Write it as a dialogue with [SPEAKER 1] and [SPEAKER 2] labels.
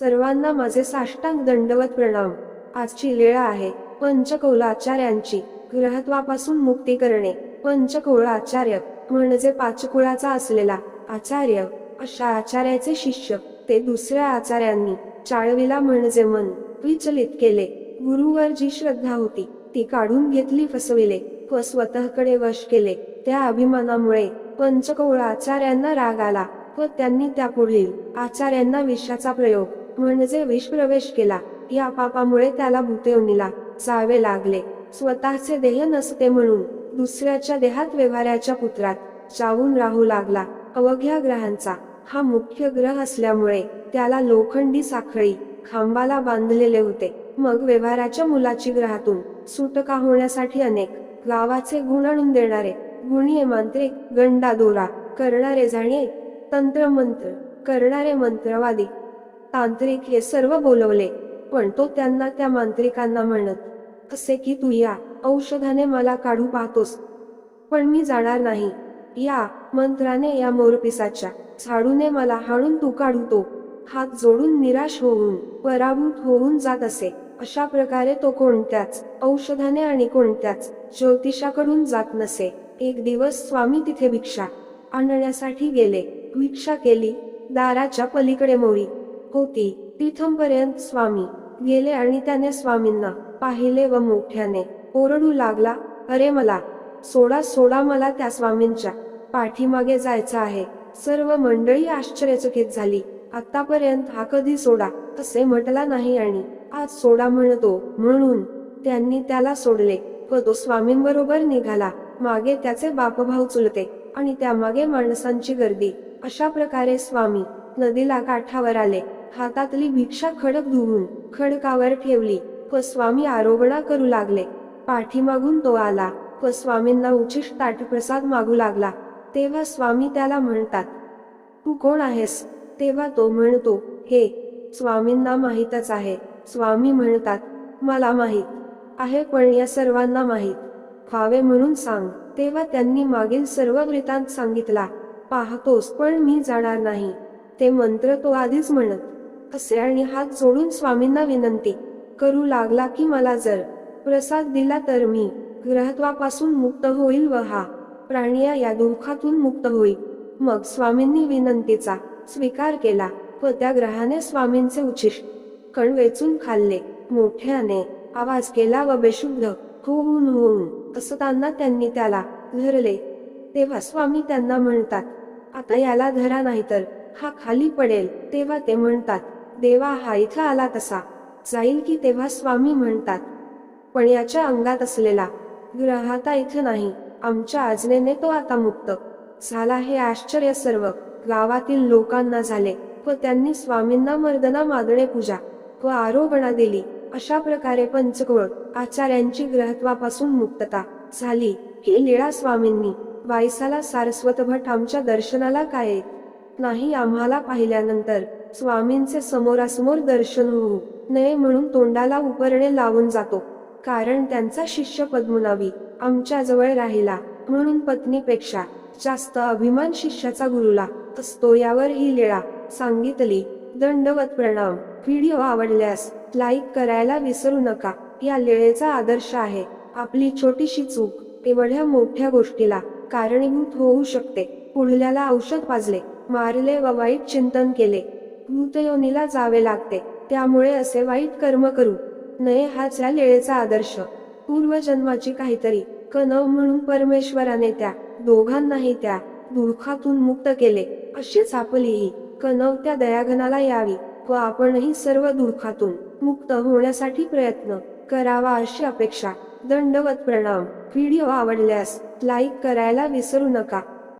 [SPEAKER 1] सर्वांना माझे साष्टांग दंडवत प्रणाम. आजची लीळा आहे पंचकौलाचार्यांची. ग्रहत्वापासून मुक्ती करणे. पंचकौलाचार्य. म्हणजे पाचकुळाचा असलेला आचार्य. अशा आचार्याचे शिष्य. ते दुसऱ्या आचार्यांनी चाळविला म्हणजे मन विचलित केले. गुरुवर जी श्रद्धा होती ती काढून घेतली फसविले. व स्वतःकडे वश केले. त्या अभिमानामुळे पंचकौळ आचार्यांना राग आला व त्यांनी त्या पुढील आचार्यांना विषाचा प्रयोग म्हणजे विषप्रवेश केला. या पापामुळे त्याला भूतेवणीला जावे लागले. स्वतःचे देह नसते म्हणून दुसऱ्याच्या देहात व्यवहाराच्या पुत्रात जाऊन राहू लागला. अवघ्या ग्रहांचा हा मुख्य ग्रह असल्यामुळे त्याला लोखंडी साखळी खांबाला बांधलेले होते. मग व्यवहाराच्या मुलाची ग्रहातून सुटका होण्यासाठी अनेक गावाचे गुण आणून देणारे गुणीय मांत्रिक गंडा दोरा करणारे जाणे तंत्रमंत्र करणारे मंत्रवादी तांत्रिक हे सर्व बोलवले पण तो त्यांना त्या मांत्रिकांना म्हणत असे की तू या औषधाने मला काढू पाहतोस पण मी जाणार नाही. या मंत्राने या मोरपिसाच्या झाडूने मला हाणून तू काढू तो. हात जोडून निराश होऊन पराभूत होऊन जात असे. अशा प्रकारे तो कोणत्याच औषधाने आणि कोणत्याच ज्योतिषाकडून जात नसे. एक दिवस स्वामी तिथे भिक्षा आणण्यासाठी गेले. भिक्षा केली दाराच्या पलीकडे मोरी. होती. तिथंपर्यंत स्वामी गेले आणि त्याने स्वामींना पाहिले व मोठ्याने ओरडू लागला अरे मला सोडा सोडा मला त्या स्वामींच्या पाठीमागे जायचं आहे. सर्व मंडळी आश्चर्यचकित झाली. आतापर्यंत हा कधी सोडा असे म्हटला नाही आणि आज सोडा म्हणतो म्हणून त्यांनी त्याला सोडले व तो स्वामींबरोबर निघाला. मागे त्याचे बापभाऊ चुलते आणि त्यामागे माणसांची गर्दी. अशा प्रकारे स्वामी नदीला काठावर आले. हातातली भिक्षा खडक धुवून खडकावर ठेवली. व स्वामी आरोगणा करू लागले. पाठीमागून तो आला. व स्वामींना उचिष्ट ताटप्रसाद मागू लागला. तेव्हा स्वामी त्याला म्हणतात तू कोण आहेस? तेव्हा तो म्हणतो हे स्वामींना माहीतच आहे. स्वामी म्हणतात मला माहीत आहे पण या सर्वांना माहीत. खावे म्हणून सांग. तेव्हा त्यांनी मागील सर्व वृत्तांत सांगितला. पाहतोस पण मी जाणार नाही. ते मंत्र तो आधीच म्हणत असे आणि हात जोडून स्वामींना विनंती करू लागला की मला जर प्रसाद दिला तर मी ग्रहत्वापासून मुक्त होईल व हा प्राणिया या दुःखातून मुक्त होईल. मग स्वामींनी विनंतीचा स्वीकार केला व त्या ग्रहाने स्वामींचे उच्छिष्ट कण वेचून खाल्ले. मोठ्याने आवाज केला व बेशुद्ध होऊन होऊन असताना त्यांनी त्याला धरले. तेव्हा स्वामी त्यांना म्हणतात आता याला धरा नाहीतर हा खाली पडेल. तेव्हा ते म्हणतात देवा हा इथं आला तसा. जाईल की तेव्हा स्वामी म्हणतात पण याच्या अंगात असलेला ग्रहाता इथं नाही. आमच्या आजनेने तो आता मुक्त. झाला हे आश्चर्य सर्व. गावातील लोकांना झाले व त्यांनी स्वामींना मर्दना मागणे पूजा व आरोपणा दिली. अशा प्रकारे पंचकोळ आचार्यांची ग्रहत्वापासून मुक्तता झाली. ही लीळा स्वामींनी. वायसाला सारस्वत भट आमच्या दर्शनाला काय नाही आम्हाला पाहिल्यानंतर स्वामींचे समोरासमोर दर्शन होऊ नये म्हणून तोंडाला उपरणे लावून जातो. कारण त्यांचा शिष्य पद्मनावी आमच्याजवळ राहिला म्हणून पत्नीपेक्षा जास्त अभिमान शिष्याचा गुरुला असतो यावर ही लीळा सांगितली. दंडवत प्रणाम. व्हिडिओ आवडल्यास लाईक करायला विसरू नका. या लीळेचा आदर्श आहे. आपली छोटीशी चूक एवढ्या मोठ्या गोष्टीला कारणीभूत होऊ शकते. पुढल्याला औषध पाजले. मारले व वाईट चिंतन केले. भूतयोनीला जावे लागते. त्यामुळे असे वाईट कर्म करू नये हाच या लेळेचा आदर्श. पूर्वजन्माची काहीतरी कनव म्हणून परमेश्वराने त्या दोघांनाही त्या दुःखातून मुक्त केले. अशीच आपलीही कनव त्या दयाघनाला यावी व आपणही सर्व दुःखातून मुक्त होण्यासाठी प्रयत्न करावा अशी अपेक्षा. दंडवत प्रणाम. व्हिडिओ आवडल्यास लाईक करायला विसरू नका.